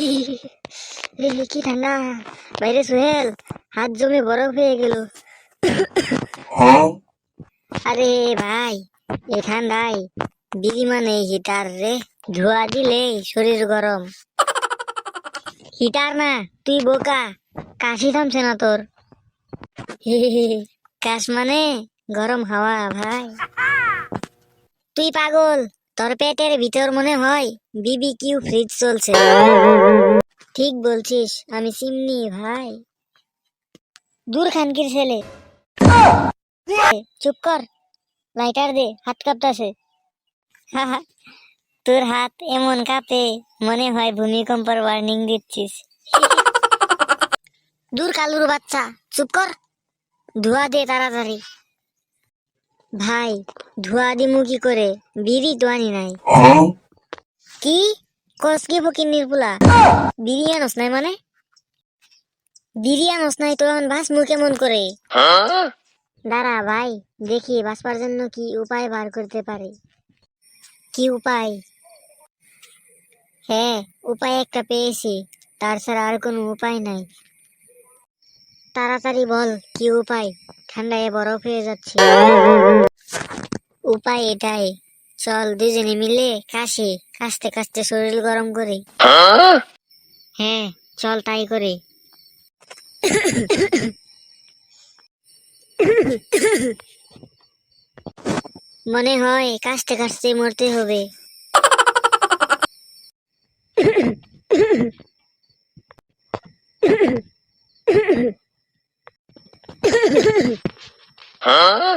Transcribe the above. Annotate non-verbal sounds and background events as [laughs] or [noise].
[laughs] কি ঠান্ডা বাইরে সোহেল হাত জমে বরফ হয়ে গেল। আরে ভাই এই ঠান্ডায় বিড়ি মানে হিটার রে। ধোয়া দিলে শরীর গরম। হিটার না তুই বোকা কাশি থামছে না তোর। [laughs] কাশ মানে গরম হাওয়া ভাই। তুই পাগল তোর পেটের ভিতর মনে হয় বিবি কিউ ফ্রিজ চলছে। ঠিক বলছিস, আমি চিমনি ভাই। দূর খানকির ছেলে। চুপ কর লাইটার দে, হাত কাঁপতাছে। তোর হাত এমন কাঁপে, মনে হয় ভূমিকম্পর ওয়ার্নিং দিচ্ছিস। দূর কালুর বাচ্চা, চুপ কর। ধোয়া দে তাড়াতাড়ি। ভাই ধোয়া দিমু কি করে? বিড়ি তো আনি নাই। কি? কসকি ফকির নির্পুলা বিড়ি আনস নাই মানে? বিড়ি আনস নাই তো এখন বাস মু কেমন করে? দাঁড়া ভাই দেখি বাঁচবার জন্য কি উপায় বার করতে পারি। কি উপায়? হ্যাঁ উপায় একটা পেয়েছি তার ছাড়া আর কোনো উপায় নাই। তাড়াতাড়ি বল কি উপায়? ঠান্ডায় বরফ হয়ে যাচ্ছে। উপায় এটাই। চল দুজনে মিলে কাশি, কাশতে কাশতে শরীর গরম করি। হ্যাঁ চল তাই করে। মনে হয় কাশতে কাশতে মরতে হবে। হ্যাঁ